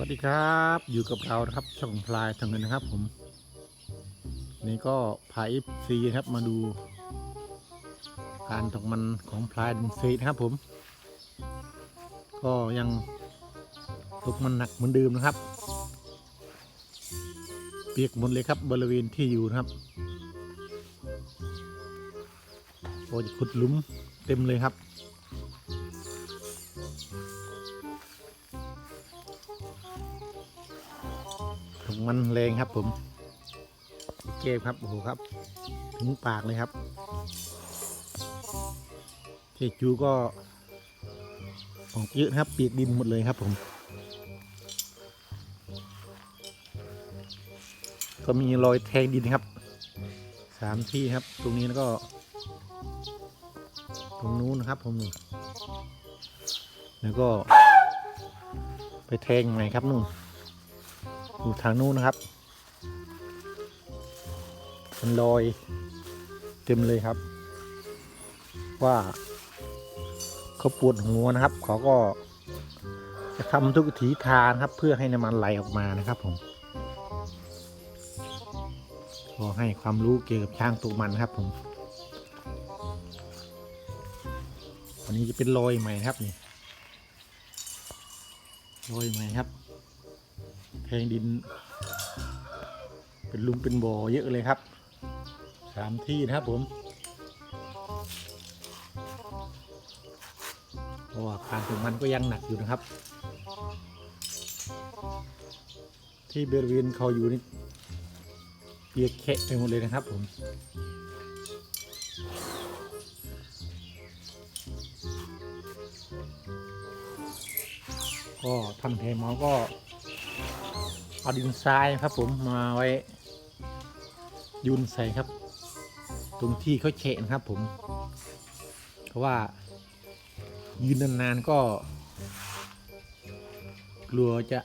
วัสดีครับอยู่กับเรานะครับช่องพลายทางเงินนะครับ ผม นี่ก็พาเอฟซีครับมาดู การตกมันของพลายดินซีนะครับ ผม ก็ยังตกมันหนักเหมือนเดิมนะครับ เปียกหมดเลยครับบริเวณที่อยู่นะครับก็จะขุดหลุมเต็มเลยครับ มันแรงครับผมเก็บครับโอ้โหครับ ถึงปากเลยครับเจจูก็ออกเยอะครับปีกดินหมดเลยครับผม ก็มีรอยแทงดินครับสามที่ครับ ตรงนี้แล้วก็ ตรงนู้นนะครับผมแล้วก็ ไปแทงใหมครับนู่น อยู่ทางนู้นนะครับมันลอยเต็มเลยครับ ว่าเขาปวดหัวนะครับ เขาก็จะทำทุกวิถีทางครับ เพื่อให้น้ำมันไหลออกมานะครับผมก็ให้ความรู้เกี่ยวกับช้างตัวมันครับผม วันนี้จะเป็นรอยใหม่นะครับนี่รอยใหม่ครับ แทงดิน เป็นลุมเป็นบ่อเยอะเลยครับสามที่นะครับผมเพราะว่าการถึงมันก็ยังหนักอยู่นะครับ ที่บริเวณเขาอยู่นี่เปียกแคะไปหมดเลยนะครับผมก็ทำแทงมอก็ เอาดินทรายนะครับผมมาไว้ยุนใส่ครับ ตรงที่เขาเฉะนะครับผม เพราะว่ายืนนานๆก็ กลัวจะ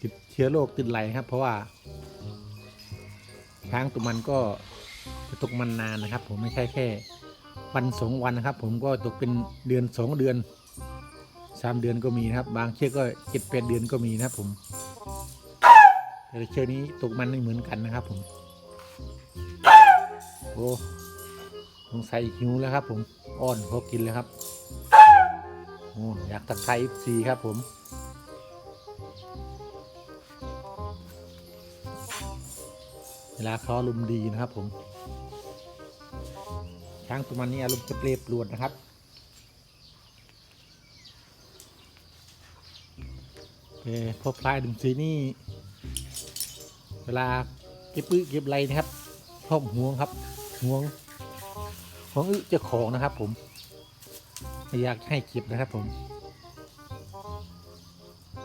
ติดเชื้อโรคติดไหลครับ เพราะว่า ช้างตัวมันก็จะตกมันนานนะครับ ผมไม่ใช่แค่วันสองวันนะครับ ผมก็ตกเป็นเดือนสองเดือนสามเดือนก็มีนะครับ บางเชือกก็เจ็ดแปดเดือนก็มีนะครับผม แต่เชือกนี้ตกมันไม่เหมือนกันนะครับผม โอ้สงสัยหิวแล้วครับ ผมอ้อนเขากินแล้วครับโอ้อยากตะไคร้สีครับผมเวลาเขาอารมณ์ดีนะครับผมช้างตัวมันนี้อารมณ์จะเปรียบปรวนนะครับโอเคพอพลายดึงสีนี่ เวลาเก็บอึเก็บไรนะครับชอบห่วงครับห่วงห่วงอึเจ้าของนะครับ ผมไม่อยากให้เก็บนะครับ ผม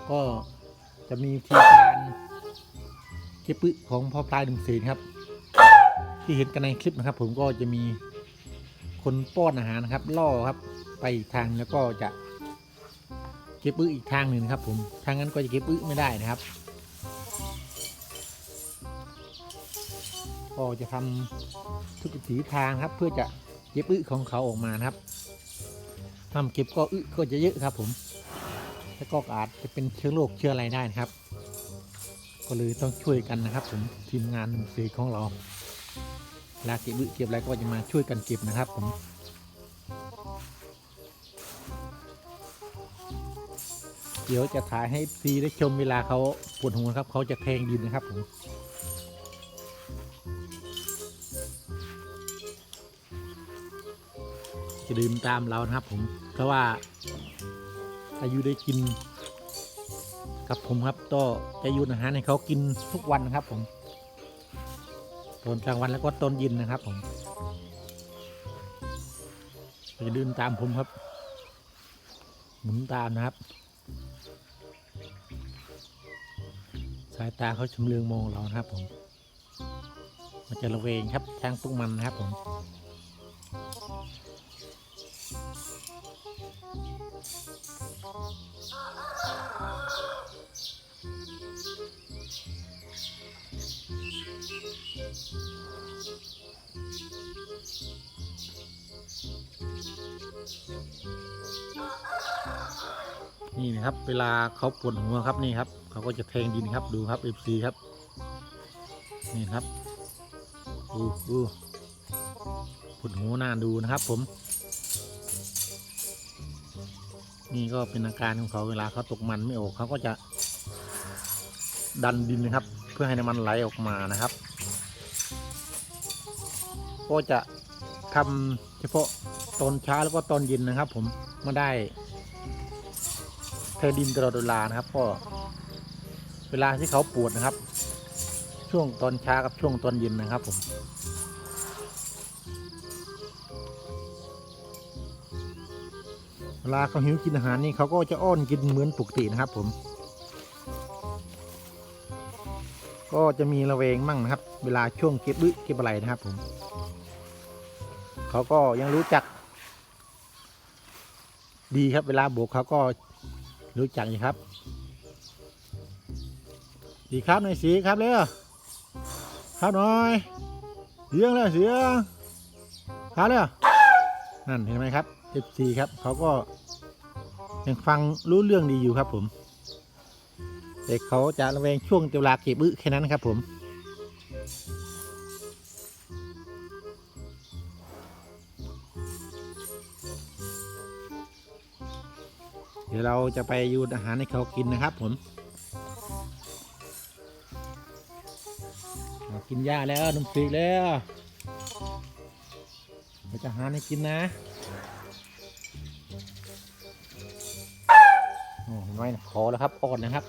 ก็จะมีวิธีการเก็บอึของพ่อพลายดึงสีนะครับ ที่เห็นกันในคลิปนะครับ ผมก็จะมีคนป้อนอาหารนะครับ ล่อครับ ไปอีกทางแล้วก็จะเก็บอึอีกทางหนึ่งครับ ผมทางนั้นก็จะเก็บอึไม่ได้นะครับ ก็จะทำทุกวิถีทางครับ เพื่อจะเก็บอึของเขาออกมานะครับทำเก็บก็อึก็จะเยอะครับ ผม แล้วก็อาจจะเป็นเชื้อโรคเชื้ออะไรได้นะครับ ก็เลยต้องช่วยกันนะครับ ผมทีมงานหนึ่งสีของเราลาเก็บอึเก็บอะไรก็จะมาช่วยกันเก็บนะครับ ผมเดี๋ยวจะถ่ายให้ซีได้ชมเวลาเขาปวดหัวครับ เขาจะแทงดินนะครับผม จะดื่มตามเรานะครับ ผมเพราะว่าอายุได้กิน กับผมครับก็จะยุนอาหารให้เขากินทุกวันนะครับ ผมตอนกลางวันแล้วก็ตอนเย็นนะครับ ผมจะดื่มตามผมครับ หมุนตามนะครับ สายตาเขาชำเลืองมองเรานะครับ ผมมันจะระเวงครับช้างตุ้งมันนะครับผม นี่นะครับ เวลาเขาปวดหัวครับนี่ครับเขาก็จะแทงดินครับดูครับ FC ครับ นี่ครับดูดูปวดหัวหน้าดูนะครับ ผม นี่ก็เป็นอาการของเขาเวลาเขาตกมันไม่ออกเขาก็จะ ดันดินนะครับ เพื่อให้น้ำมันไหลออกมานะครับ ก็จะทำเฉพาะตอนเช้าแล้วก็ตอนเย็นนะครับ ผมไม่ได้ เทดินตลอดเวลานะครับ ก็ เวลาที่เขาปวดนะครับ ช่วงตอนเช้ากับช่วงตอนเย็นนะครับผมเวลาเขาหิวกินอาหารนี่เขาก็จะอ้อนกินเหมือนปกตินะครับ ผม ก็จะมีระเวงมั่งนะครับ เวลาช่วงเก็บบึเก็บอะไรนะครับ ผม เขาก็ยังรู้จัก ดีครับ เวลาโบกเขาก็ รู้จักอยู่ครับดีครับหน่อยสีครับเร็วครับหน่อยเสียงแล้วเสียงครับเร็วนั่นเห็นไหมครับ FC ครับเขาก็ยังฟังรู้เรื่องดีอยู่ครับผมแต่เขาจะระแวงช่วงเวลาเก็บอึแค่นั้นครับผม ดี๋ยวเราจะไปยูนอาหารให้เขากินนะครับผมกินหญ้าแล้วนมฟรีแล้วเราจะหาให้กินนะโอ้เห็นไหมขอแล้วครับอ่อนนะครับ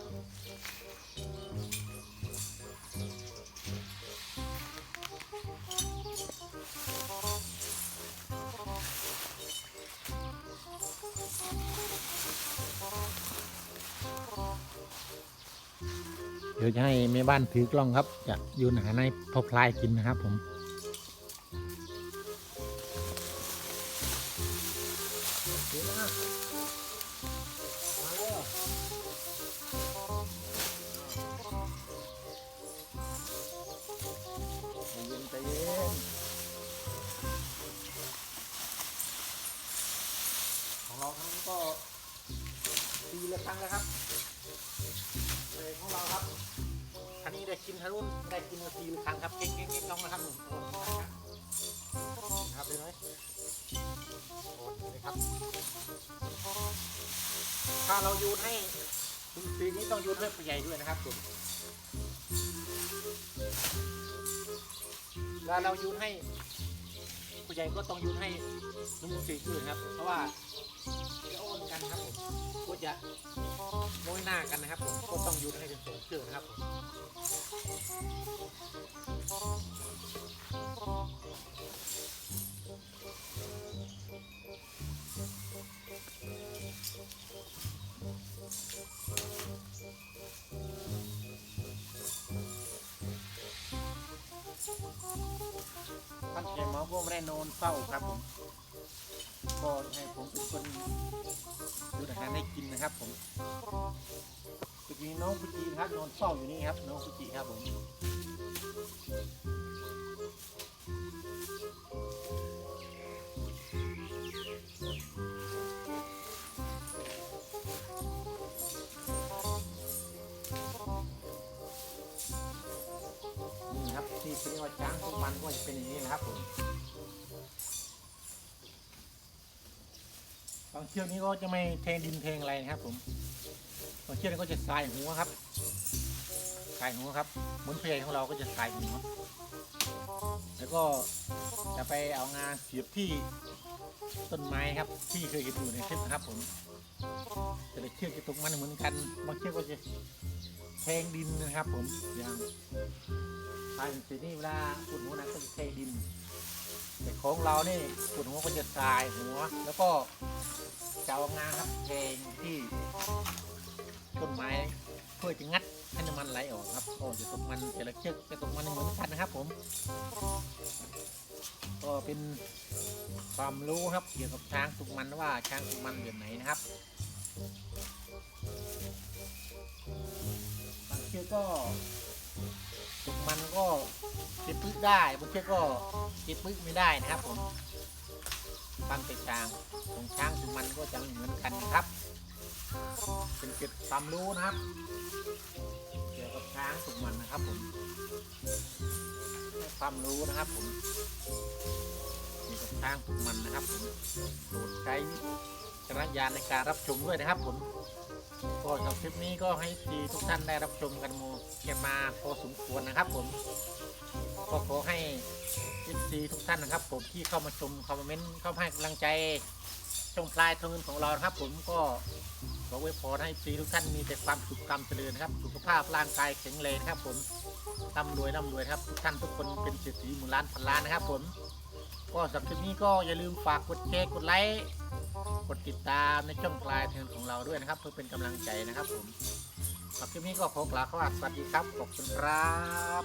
เดี๋ยวจะให้แม่บ้านถือกล้องครับ จะยูนหาให้พ่อพลายกินนะครับผมเย็นใจเย็นของเราทั้งก็ปีละครั้งแล้วครับ เลยของเราครับคันนี้ได้กินทะลุนได้กินมาปีละครั้งครับเก่งเก่งเก่งลองนะครับหนุ่มครับเลยไหมโอ้เลยครับ ถ้าเรายูนให้คุณปีนี้ต้องยูนให้ผู้ใหญ่ด้วยนะครับผมเวลาเรายูนให้ผู้ใหญ่ก็ต้องยูนให้ลุงสีด้วยครับ เพราะว่าจะโอนกันครับผม จะโน้ยหน้ากันนะครับผมก็ต้องยูนให้เป็นสองเชือนะครับผมท่านเขียนหมอก็ไม่ได้นอนเฝ้าครับผมก็ให้ผมเป็นคน ดูอาหารให้กินนะครับผมจริงๆน้องฟุจิครับนอนเฝ้าอยู่นี่ครับน้องฟุจิครับผมนี่ครับที่เรียกว่าช้างทุกมันก็จะเป็นอย่างนี้นะครับผม บางเชือกนี้ก็จะไม่เทงดินเทงอะไรนะครับ ผมบางเชือกนี้ก็จะสายหัวครับสายหัวครับเหมือนเพลงของเราก็จะสายหัวแล้วก็จะไปเอางานเสียบที่ต้นไม้ครับ ที่เคยเห็นอยู่ในคลิปนะครับ ผมแต่ละเชือกจะตกมันเหมือนกันบางเชือกก็จะแทงดินนะครับ ผมอย่างสายสีนี่เวลาขุดหัวนั้นก็จะเทดิน แต่ของเรานี่ขุดหัวก็จะสายหัว แล้วก็จะเอางาครับแทงที่ต้นไม้เพื่อจะงัดให้น้ำมันไหลออกครับโอ้จะตกมันแต่ละเชือกจะตกมันเหมือนกันนะครับ ผม ก็เป็นความรู้ครับเกี่ยวกับช้างตกมันว่าช้างตกมันแบบไหนนะครับบางเชือกก็ มันก็เก็บปึ๊กได้บางเชือกก็เก็บปึ๊กไม่ได้นะครับผมความแตกต่างของช้างตกมันก็จะไม่เหมือนกันนะครับ เป็นเกร็ดความรู้นะครับ เกี่ยวกับช้างสุกมันนะครับผมให้ความรู้นะครับผมเกี่ยวกับช้างสุกมันนะครับผมโปรดใช้วิจารณญาณในการรับชมด้วยนะครับผม ก็สำหรับคลิปนี้ก็ให้ทีทุกท่านได้รับชมกันมกันมาพอสมควรนะครับผมก็ขอให้ FC ทุกท่านนะครับ ผมที่เข้ามาชมคอมเมนต์เข้ามาให้กำลังใจช่องพลายทองเงินของเรานะครับ ผมก็ขอไว้พรให้ FC ทุกท่านมีแต่ความสุขความเจริญนะครับ สุขภาพร่างกายแข็งแรงนะครับ ผมร่ำรวยร่ำรวยครับทุกท่านทุกคนเป็นเศรษฐีหมื่นล้านพันล้านนะครับ ผม ก็สำหรับคลิปนี้ก็อย่าลืมฝากกดแชร์กดไลค์ กดติดตามในช่องปลายเทินของเราด้วยนะครับ เพื่อเป็นกำลังใจนะครับผมสำหรับคลิปนี้ก็ขอกล่าวคำว่าสวัสดีครับ ขอบคุณครับ